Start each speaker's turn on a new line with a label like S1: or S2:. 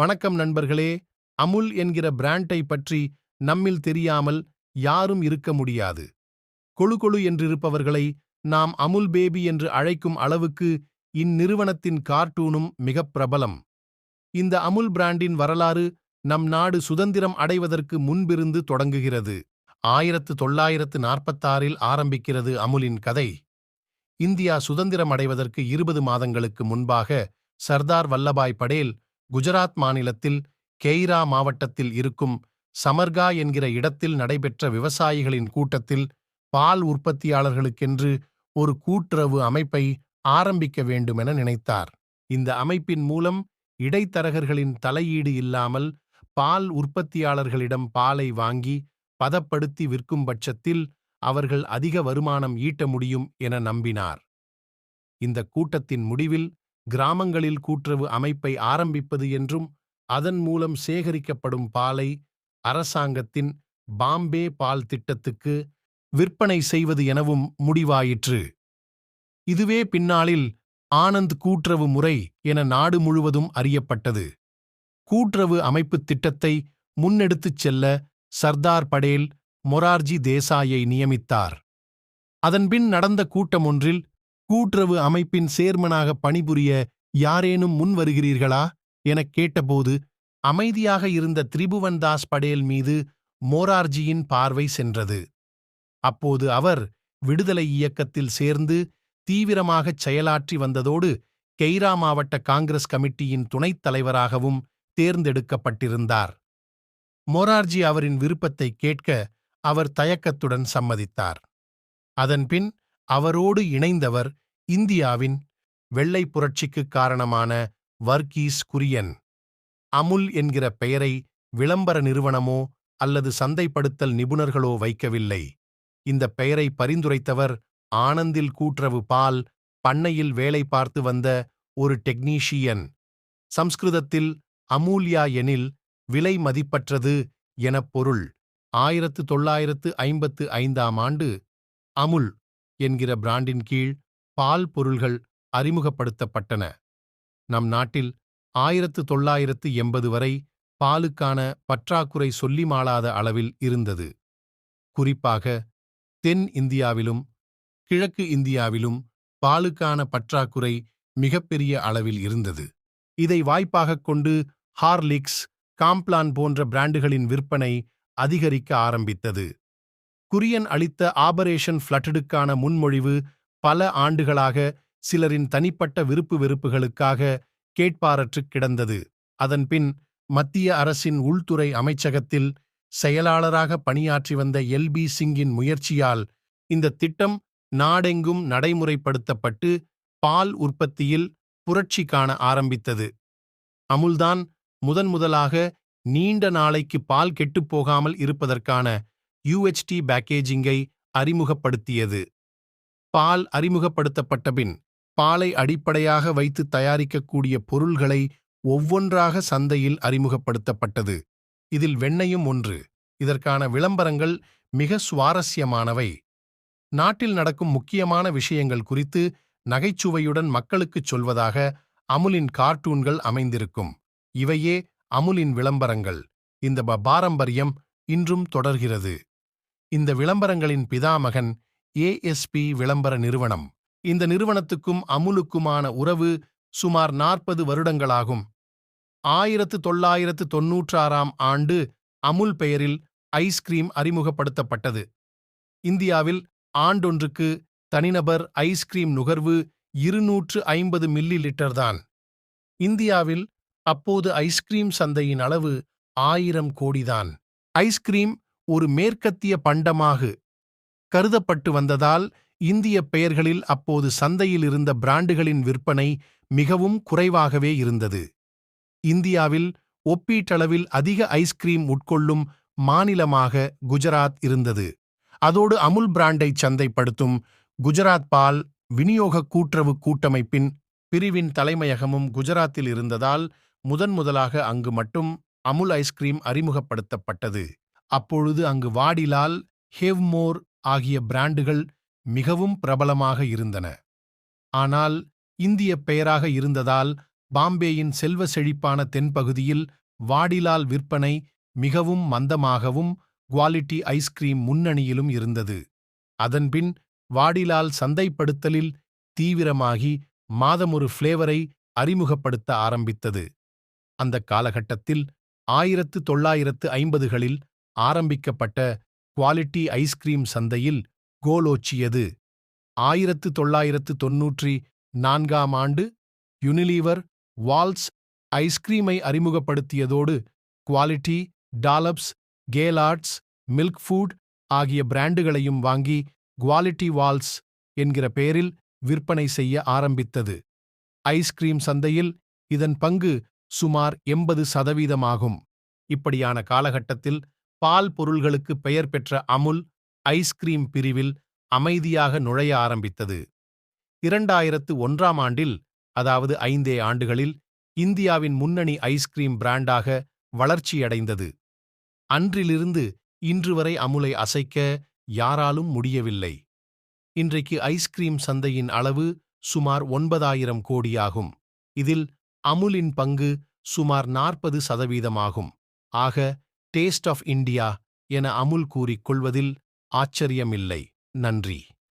S1: வணக்கம் நண்பர்களே. அமுல் என்கிற பிராண்டை பற்றி நம்மில் தெரியாமல் யாரும் இருக்க முடியாது. கொழு கொழு என்றிருப்பவர்களை நாம் அமுல் பேபி என்று அழைக்கும் அளவுக்கு இந்நிறுவனத்தின் கார்ட்டூனும் மிகப் பிரபலம். இந்த அமுல் பிராண்டின் வரலாறு நம் நாடு சுதந்திரம் அடைவதற்கு முன்பிருந்து தொடங்குகிறது. ஆயிரத்து தொள்ளாயிரத்து நாற்பத்தாறில் ஆரம்பிக்கிறது அமுலின் கதை. இந்தியா சுதந்திரம் அடைவதற்கு இருபது மாதங்களுக்கு முன்பாக சர்தார் வல்லபாய் படேல் குஜராத் மாநிலத்தில் கெய்ரா மாவட்டத்தில் இருக்கும் சமர்கா என்கிற இடத்தில் நடைபெற்ற விவசாயிகளின் கூட்டத்தில் பால் உற்பத்தியாளர்களுக்கென்று ஒரு கூட்டுறவு அமைப்பை ஆரம்பிக்க வேண்டுமென நினைத்தார். இந்த அமைப்பின் மூலம் இடைத்தரகர்களின் தலையீடு இல்லாமல் பால் உற்பத்தியாளர்களிடம் பாலை வாங்கி பதப்படுத்தி விற்கும் பட்சத்தில் அவர்கள் அதிக வருமானம் ஈட்ட முடியும் என நம்பினார். இந்த கூட்டத்தின் முடிவில் கிராமங்களில் கூட்டுறவு அமைப்பை ஆரம்பிப்பது என்றும் அதன் மூலம் சேகரிக்கப்படும் பாலை அரசாங்கத்தின் பாம்பே பால் திட்டத்துக்கு விற்பனை செய்வது எனவும் முடிவாயிற்று. இதுவே பின்னாளில் ஆனந்த் கூட்டுறவு முறை என நாடு முழுவதும் அறியப்பட்டது. கூட்டுறவு அமைப்புத் திட்டத்தை முன்னெடுத்துச் செல்ல சர்தார் படேல் மொரார்ஜி தேசாயை நியமித்தார். அதன்பின் நடந்த கூட்டம் ஒன்றில் கூட்டுறவு அமைப்பின் சேர்மனாக பணிபுரிய யாரேனும் முன் வருகிறீர்களா? எனக் கேட்டபோது அமைதியாக இருந்த திரிபுவன்தாஸ் படேல் மீது மோரார்ஜியின் பார்வை சென்றது. அப்போது அவர் விடுதலை இயக்கத்தில் சேர்ந்து தீவிரமாகச் செயலாற்றி வந்ததோடு கெய்ரா மாவட்ட காங்கிரஸ் கமிட்டியின் துணைத் தலைவராகவும் தேர்ந்தெடுக்கப்பட்டிருந்தார். மொரார்ஜி அவரின் விருப்பத்தை கேட்க அவர் தயக்கத்துடன் சம்மதித்தார். அதன்பின் அவரோடு இணைந்தவர் இந்தியாவின் வெள்ளைப் புரட்சிக்குக் காரணமான வர்கீஸ் குரியன் அமுல் என்கிற பெயரை விளம்பர நிறுவனமோ அல்லது சந்தைப்படுத்தல் நிபுணர்களோ வைக்கவில்லை. இந்த பெயரை பரிந்துரைத்தவர் ஆனந்தில் கூட்டுறவு பால் பண்ணையில் வேலை பார்த்து வந்த ஒரு டெக்னீஷியன். சம்ஸ்கிருதத்தில் அமூல்யா எனில் விலை மதிப்பற்றது எனப் பொருள். ஆயிரத்து தொள்ளாயிரத்து ஐம்பத்து ஐந்தாம் ஆண்டு அமுல் என்கிற பிராண்டின் கீழ் பால் பொருள்கள் அறிமுகப்படுத்தப்பட்டன. நம் நாட்டில் ஆயிரத்து தொள்ளாயிரத்து எண்பது வரை பாலுக்கான பற்றாக்குறை சொல்லி மாளாத அளவில் இருந்தது. குறிப்பாக தென் இந்தியாவிலும் கிழக்கு இந்தியாவிலும் பாலுக்கான பற்றாக்குறை மிகப்பெரிய அளவில் இருந்தது. இதை வாய்ப்பாகக் கொண்டு ஹார்லிக்ஸ் காம்ப்ளான் போன்ற பிராண்டுகளின் விற்பனை அதிகரிக்க ஆரம்பித்தது. குரியன் அளித்த ஆபரேஷன் ஃப்ளட்டடுக்கான முன்மொழிவு பல ஆண்டுகளாக சிலரின் தனிப்பட்ட விருப்பு வெறுப்புகளுக்காக கேட்பாரற்றுக் கிடந்தது. அதன்பின் மத்திய அரசின் உள்துறை அமைச்சகத்தில் செயலாளராக பணியாற்றி வந்த எல். பி. சிங்கின் முயற்சியால் இந்த திட்டம் நாடெங்கும் நடைமுறைப்படுத்தப்பட்டு பால் உற்பத்தியில் புரட்சி காண ஆரம்பித்தது. அமுல்தான் முதன்முதலாக நீண்ட நாளைக்கு பால் கெட்டுப்போகாமல் இருப்பதற்கான யூஎச்டி பேக்கேஜிங்கை அறிமுகப்படுத்தியது. பால் அறிமுகப்படுத்தப்பட்டபின் பாலை அடிப்படையாக வைத்து தயாரிக்கக்கூடிய பொருள்களை ஒவ்வொன்றாக சந்தையில் அறிமுகப்படுத்தப்பட்டது. இதில் வெண்ணையும் ஒன்று. இதற்கான விளம்பரங்கள் மிக சுவாரஸ்யமானவை. நாட்டில் நடக்கும் முக்கியமான விஷயங்கள் குறித்து நகைச்சுவையுடன் மக்களுக்குச் சொல்வதாக அமுலின் கார்ட்டூன்கள் அமைந்திருக்கும். இவையே அமுலின் விளம்பரங்கள். இந்த பாரம்பரியம் இன்றும் தொடர்கிறது. இந்த விளம்பரங்களின் பிதாமகன் ஏஎஸ்பி விளம்பர நிறுவனம். இந்த நிறுவனத்துக்கும் அமுலுக்குமான உறவு சுமார் நாற்பது வருடங்களாகும். ஆயிரத்து தொள்ளாயிரத்து தொன்னூற்றாறாம் ஆண்டு அமுல் பெயரில் ஐஸ்கிரீம் அறிமுகப்படுத்தப்பட்டது. இந்தியாவில் ஆண்டொன்றுக்கு தனிநபர் ஐஸ்கிரீம் நுகர்வு இருநூற்று ஐம்பது மில்லி லிட்டர்தான் இந்தியாவில் அப்போது ஐஸ்கிரீம் சந்தையின் அளவு ஆயிரம் கோடிதான் ஐஸ்கிரீம் ஒரு மேற்கத்திய பண்டமாக கருதப்பட்டு வந்ததால் இந்திய பெயர்களில் அப்போது சந்தையில் இருந்த பிராண்டுகளின் விற்பனை மிகவும் குறைவாகவே இருந்தது. இந்தியாவில் ஒப்பீட்டளவில் அதிக ஐஸ்கிரீம் உட்கொள்ளும் மாநிலமாக குஜராத் இருந்தது. அதோடு அமுல் பிராண்டை சந்தைப்படுத்தும் குஜராத் பால் விநியோக கூட்டுறவு கூட்டமைப்பின் பிரிவின் தலைமையகமும் குஜராத்தில் இருந்ததால் முதன்முதலாக அங்கு மட்டும் அமுல் ஐஸ்கிரீம் அறிமுகப்படுத்தப்பட்டது. அப்பொழுது அங்கு வாடிலால் ஹெவ்மோர் ஆகிய பிராண்டுகள் மிகவும் பிரபலமாக இருந்தன. ஆனால் இந்திய பெயராக இருந்ததால் பாம்பேயின் செல்வ செழிப்பான தென்பகுதியில் வாடிலால் விற்பனை மிகவும் மந்தமாகவும் குவாலிட்டி ஐஸ்கிரீம் முன்னணியிலும் இருந்தது. அதன்பின் வாடிலால் சந்தைப்படுத்தலில் தீவிரமாகி மாதமொரு ஃப்ளேவரை அறிமுகப்படுத்த ஆரம்பித்தது. அந்த காலகட்டத்தில் ஆயிரத்து தொள்ளாயிரத்து ஐம்பதுகளில் ஆரம்பிக்கப்பட்ட குவாலிட்டி ஐஸ்கிரீம் சந்தையில் கோலோச்சியது ஆயிரத்து தொள்ளாயிரத்து தொன்னூற்றி நான்காம் ஆண்டு யுனிலீவர் வால்ஸ் ஐஸ்கிரீமை அறிமுகப்படுத்தியதோடு Kwality Dollops Gaylords milk food ஆகிய பிராண்டுகளையும் வாங்கி குவாலிட்டி வால்ஸ் என்கிற பெயரில் விற்பனை செய்ய ஆரம்பித்தது. ஐஸ்கிரீம் சந்தையில் இதன் பங்கு சுமார் எண்பது சதவீதமாகும். இப்படியான காலகட்டத்தில் பால் பொருள்களுக்கு பெயர் பெற்ற அமுல் ஐஸ்கிரீம் பிரிவில் அமைதியாக நுழைய ஆரம்பித்தது. இரண்டாயிரத்து ஒன்றாம் ஆண்டில் அதாவது ஐந்தே ஆண்டுகளில் இந்தியாவின் முன்னணி ஐஸ்கிரீம் பிராண்டாக வளர்ச்சியடைந்தது. அன்றிலிருந்து இன்று வரை அமுலை அசைக்க யாராலும் முடியவில்லை. இன்றைக்கு ஐஸ்கிரீம் சந்தையின் அளவு சுமார் ஒன்பதாயிரம் கோடியாகும். இதில் அமுலின் பங்கு சுமார் நாற்பது சதவீதமாகும். ஆக டேஸ்ட் ஆஃப் இந்தியா என அமுல் கூறிக் கொள்வதில் ஆச்சரியமில்லை. நன்றி.